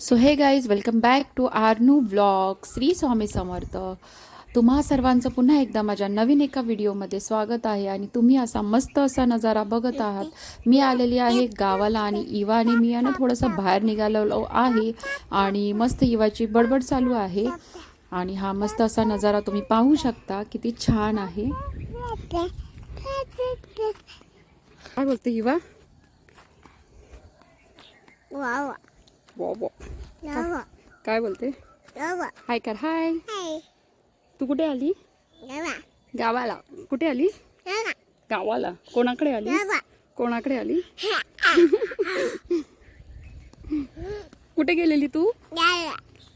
So hey guys welcome back to our new vlog Shri Swami Samarth तुम्हा सर्वांचं पुन्हा एकदा माझ्या नवीन एका व्हिडिओमध्ये स्वागत आहे आणि तुम्ही असा मस्त असा नजारा बघत आहात. मी आलेली आहे गावाला आणि इवा आणि मी यानं थोडंसं बाहेर निघालेलो आहे आणि मस्त इवाची बडबड चालू आहे. आणि हा मस्त असा नजारा तुम्ही पाहू शकता किती छान आहे. काय बोलते इवा? वॉ. काय बोलते. हाय कर हाय. तू कुठे आली. गावाला कुठे आली. गावाला कोणाकडे आली. कोणाकडे आली कुठे गेलेली तू.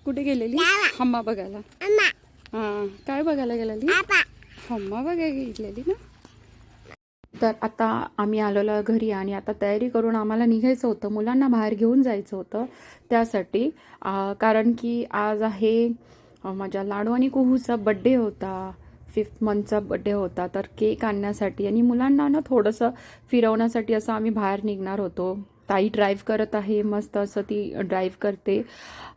कुठे गेलेली हम्मा बघायला. हा काय बघायला गेलेली. हम्मा बघायला गेलेली ना तर आता आम्ही आलेलो घरी आणि आता तयारी करून आम्हाला निघायचं होतं. मुलांना बाहेर घेऊन जायचं होतं त्यासाठी. कारण की आज आहे माझ्या लाडू आणि कुहूचा बड्डे होता. फिफ्थ मंथचा बड्डे होता. तर केक आणण्यासाठी आणि मुलांना ना थोडंसं फिरवण्यासाठी असं आम्ही बाहेर निघणार होतो. ताई ड्राईव्ह करत आहे मस्त असं ती ड्राईव्ह करते.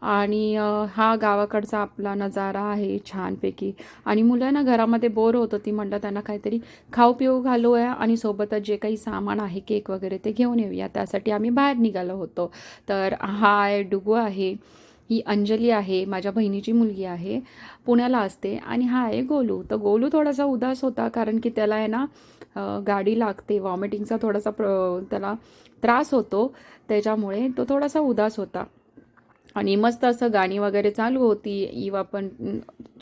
आणि हा गावाकडचा आपला नजारा आहे छानपैकी. आणि मुलांना घरामध्ये बोर होत होती म्हटलं त्यांना काहीतरी खाऊ पिऊ घालूया आणि सोबतच जे काही सामान आहे केक वगैरे ते घेऊन येऊया. त्यासाठी आम्ही बाहेर निघालो होतो. तर हा आहे डुगू आहे. ही अंजली आहे माझ्या बहिणीची मुलगी आहे पुण्याला असते. आणि हा आहे गोलू. तर गोलू थोडासा उदास होता कारण की त्याला आहे ना गाडी लागते वॉमिटिंगचा थोडासा प्र त्याला त्रास होतो. त्याच्यामुळे तो थोडासा उदास होता. आणि मस्त असं गाणी वगैरे चालू होती. इवा पण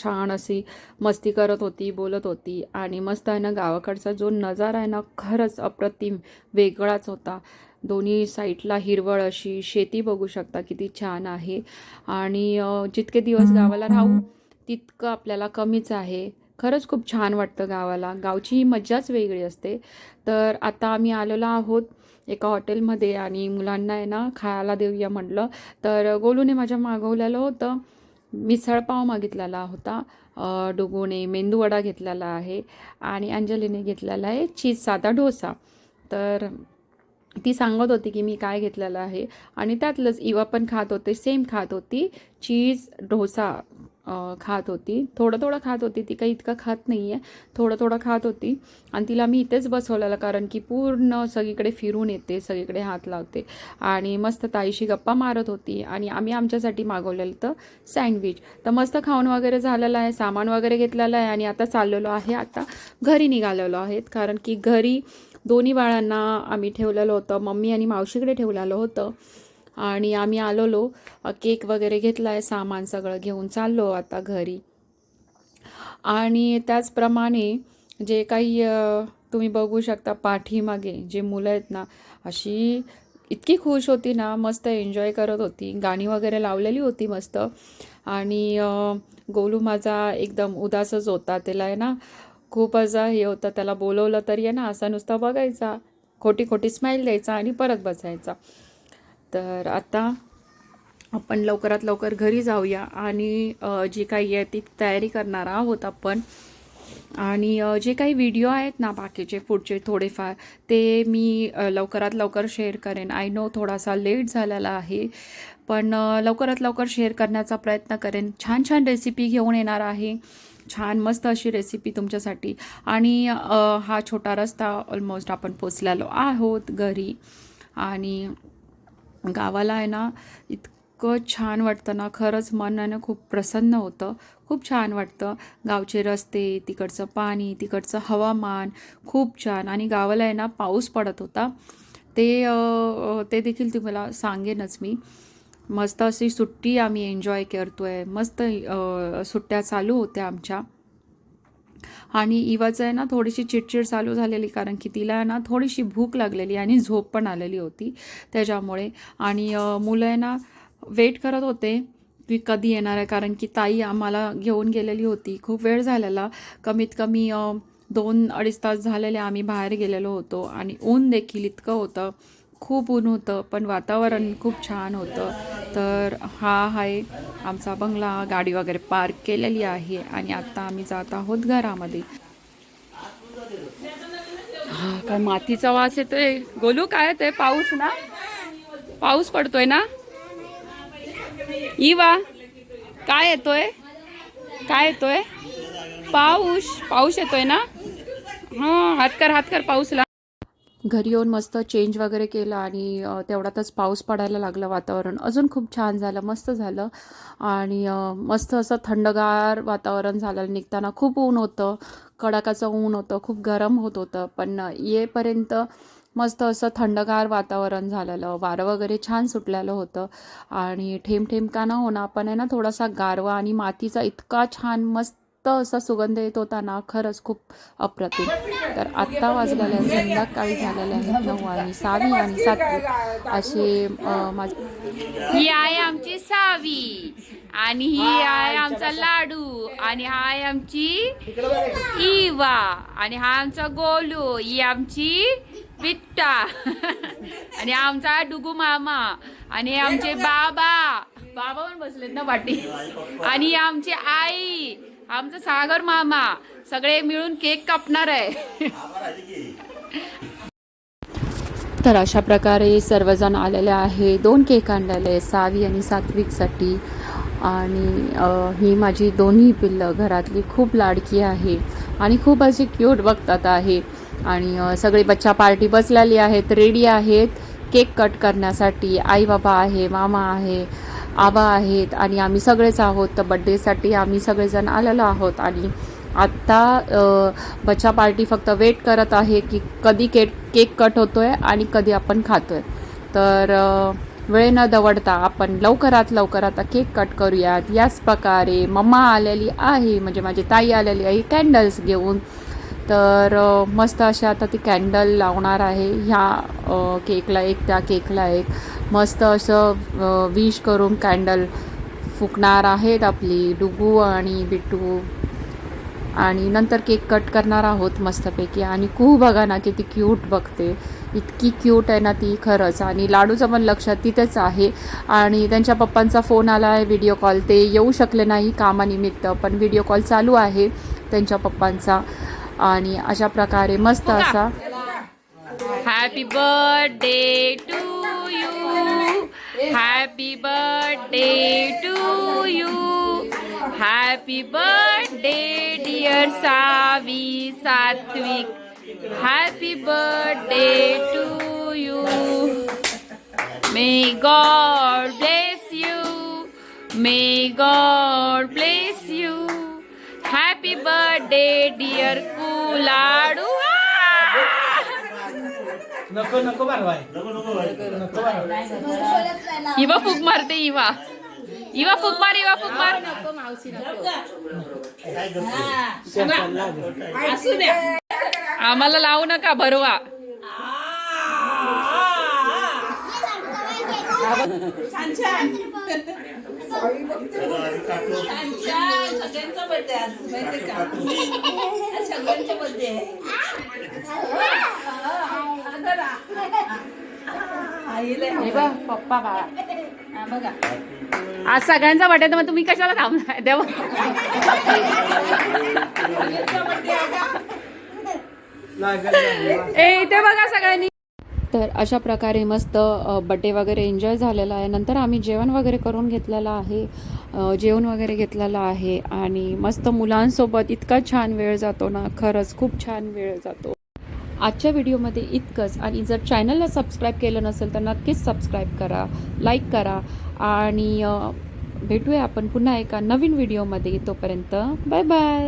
छान अशी मस्ती करत होती बोलत होती. आणि मस्त आहे ना गावाकडचा जो नजारा आहे ना खरंच अप्रतिम वेगळाच होता. दोन्ही साईडला हिरवळ अशी शेती बघू शकता किती छान आहे. आणि जितके दिवस गावाला राहू तितकं आपल्याला कमीच आहे. खरंच खूप छान वाटतं गावाला. गावची ही मज्जाच वेगळी असते. तर आता आम्ही आलेलो आहोत एका हॉटेलमध्ये आणि मुलांना आहे ना खायला देऊया म्हटलं. तर गोलूने माझ्या मागवलेलं होतं. मिसळपाव मागितलेला होता. डुगूने मेंदूवडा घेतलेला आहे आणि अंजलीने घेतलेला आहे चीज साधा डोसा. तर ती सांगत होती की मी काय घेतलेलं आहे. आणि त्यातलंच इवा पण खात होते सेम खात होती. चीज डोसा खात होती. थोडं थोडं खात होती. ती काही इतकं खात नाही आहे थोडं थोडं खात होती. आणि तिला मी इथेच बसवलेलं कारण की पूर्ण सगळीकडे फिरून येते सगळीकडे हात लावते. आणि मस्त ताईशी गप्पा मारत होती. आणि आम्ही आमच्यासाठी मागवलेलं तर सँडविच. तर मस्त खाऊन वगैरे झालेलं आहे सामान वगैरे घेतलेलं आहे. आणि आता चाललेलो आहे. आता घरी निघालेलो आहेत. कारण की घरी दोन्ही बाळांना आम्ही ठेवलेलं होतं. मम्मी आणि मावशीकडे ठेवलेलं होतं. आणि आम्ही आलेलो. केक वगैरे घेतला आहे सामान सगळं घेऊन चाललो आता घरी. आणि त्याचप्रमाणे जे काही तुम्ही बघू शकता पाठीमागे जे मुलं आहेत ना अशी इतकी खुश होती ना मस्त एन्जॉय करत होती. गाणी वगैरे लावलेली होती मस्त. आणि गोलू माझा एकदम उदासच होता. त्याला आहे ना खूप असा हे होतं. त्याला बोलवलं तरी आहे ना असा नुसता बघायचा. खोटी खोटी स्माईल द्यायचा आणि परत बसायचा. तर आता आपण लवकरात लवकर घरी जाऊया आणि जी काही आहे ती तयारी करणार आहोत आपण. आणि जे काही व्हिडिओ आहेत ना बाकीचे पुढचे थोडेफार ते मी लवकरात लवकर शेअर करेन. आय नो थोडासा लेट झालेला आहे पण लवकरात लवकर शेअर करण्याचा प्रयत्न करेन. छान छान रेसिपी घेऊन येणार आहे. छान मस्त अशी रेसिपी तुमच्यासाठी. आणि हा छोटा रस्ता ऑलमोस्ट आपण पोचलेलो आहोत घरी. आणि गावाला आहे ना इतकं छान वाटतं ना. खरंच मन आहे ना खूप प्रसन्न होतं. खूप छान वाटतं. गावचे रस्ते तिकडचं पाणी तिकडचं हवामान खूप छान. आणि गावाला आहे ना पाऊस पडत होता. ते ते देखील तुम्हाला सांगेनच मी. मस्त अशी सुट्टी आम्ही एन्जॉय करतो आहे मस्त सुट्ट्या चालू होत्या आमच्या. आणि इवाचं आहे ना थोडीशी चिडचिड चालू झालेली कारण की तिला आहे ना थोडीशी भूक लागलेली आणि झोप पण आलेली होती त्याच्यामुळे. आणि मुलं आहे ना वेट करत होते की कधी येणार आहे कारण की ताई आम्हाला घेऊन गेलेली होती. खूप वेळ झालेला. कमीत कमी दोन अडीच तास झालेले आम्ही बाहेर गेलेलो होतो आणि ऊन देखील इतकं होतं. खूप ऊन होतं पण वातावरण खूप छान होतं. तर हा आहे आमचा बंगला गाडी वगैरे पार्क केलेली आहे आणि आता आम्ही जात आहोत घरामध्ये. हा काय मातीचा वास येतोय. गोलू काय ते पाऊस ना? पाऊस पडतोय ना? इवा काय येतोय? काय येतोय? पाऊस पाऊस येतोय ना? हा हात कर हात कर पाऊसला घरी येऊन मस्त चेंज वगैरे केलं आणि तेवढ्यातच पाऊस पडायला लागलं वातावरण. अजून खूप छान झालं मस्त झालं. आणि मस्त असं थंडगार वातावरण झालं. निघताना खूप ऊन होतं. कडाकाचं ऊन होतं. खूप गरम होत होतं. पण येपर्यंत मस्त असं थंडगार वातावरण झालेलं. वारं वगैरे छान सुटलेलं होतं. आणि ठेम ठेम का ना होणं पण आहे ना थोडासा गारवा आणि मातीचा इतका छान मस्त असा सुगंध येत होता ना खरंच खूप अप्रतिम. तर आत्ता वाजलेल्या संध्याकाळी झालेल्या आहेत नऊ आणि सावी आणि सातवी. असे माझ ही आहे आमची सावी आणि ही आहे आमचा लाडू आणि हा आहे आमची इवा आणि हा आमचा गोलू ही आमची पिट्टा आणि आमचा डुगू मामा आणि आमचे बाबा. बाबा पण बसलेत ना वाटी. आणि आमची आई. आमचं सागर मामा सगळे मिळून केक कापणार आहे. तर अशा प्रकारे सर्वजण आलेले आहे. दोन केक आणलेले सावी आणि सात्विकसाठी. आणि ही माझी दोन्ही पिल्लं घरातली खूप लाडकी आहे आणि खूप अशी क्यूट बघतात आहे. आणि सगळी बच्चा पार्टी बसलेली आहेत रेडी आहेत. केक कट करण्यासाठी आई बाबा आहे मामा आहे आबा आहेत आणि आम्ही सगळेच आहोत. तर बड्डेसाठी आम्ही सगळेजण आलेलो आहोत. आणि आत्ता बच्चा पार्टी फक्त वेट करत आहे की कधी केक केक कट होतो आहे आणि कधी आपण खातो आहे तर वेळ न दवडता आपण लवकरात लवकर आता केक कट करूयात. याच प्रकारे मम्मा आलेली आहे म्हणजे माझी ताई आलेली आहे कॅन्डल्स घेऊन. तर मस्त अशा आता ती कॅन्डल लावणार आहे. ह्या केकला एक त्या केकला एक. मस्त असं विश करून कॅन्डल फुकणार आहेत आपली डुगू आणि बिट्टू. आणि नंतर केक कट करणार आहोत मस्तपैकी. आणि कू बघा ना किती क्यूट बघते. इतकी क्यूट आहे ना ती खरंच. आणि लाडूचं पण लक्ष तिथेच आहे. आणि त्यांच्या पप्पांचा फोन आला आहे व्हिडिओ कॉल ते येऊ शकले नाही कामानिमित्त पण व्हिडिओ कॉल चालू आहे त्यांच्या पप्पांचा. आणि अशा प्रकारे मस्त असा happy birthday to happy birthday to you happy birthday dear Savi Satvik happy birthday to you may God bless you may God bless you happy birthday dear Kuladu नको नको नको इवा फुक मारते इवा. इवा फुक मार इवा फुक मार. आम्हाला लावू नका भरवा. सगळ्यांचा बर्थडे आज. माहिती का? आज सगळ्यांचा बर्थडे आहे. आईला. पप्पा बाळा. बघा. आज सगळ्यांचा वाटत मग तुम्ही कशाला थांबलाय देवा. ए इथे बघा सगळ्यांनी. तर अशा प्रकारे मस्त बड्डे वगैरे एन्जॉय झालेला आहे. नंतर आम्ही जेवण वगैरे करून घेतलेलं आहे. जेवण वगैरे घेतलेलं आहे. आणि मस्त मुलांसोबत इतका छान वेळ जातो ना. खरंच खूप छान वेळ जातो. आजच्या व्हिडिओमध्ये इतकंच. आणि जर चॅनलला सबस्क्राईब केलं नसेल तर नक्कीच सबस्क्राईब करा लाईक करा आणि भेटूया आपण पुन्हा एका नवीन व्हिडिओमध्ये. तोपर्यंत बाय बाय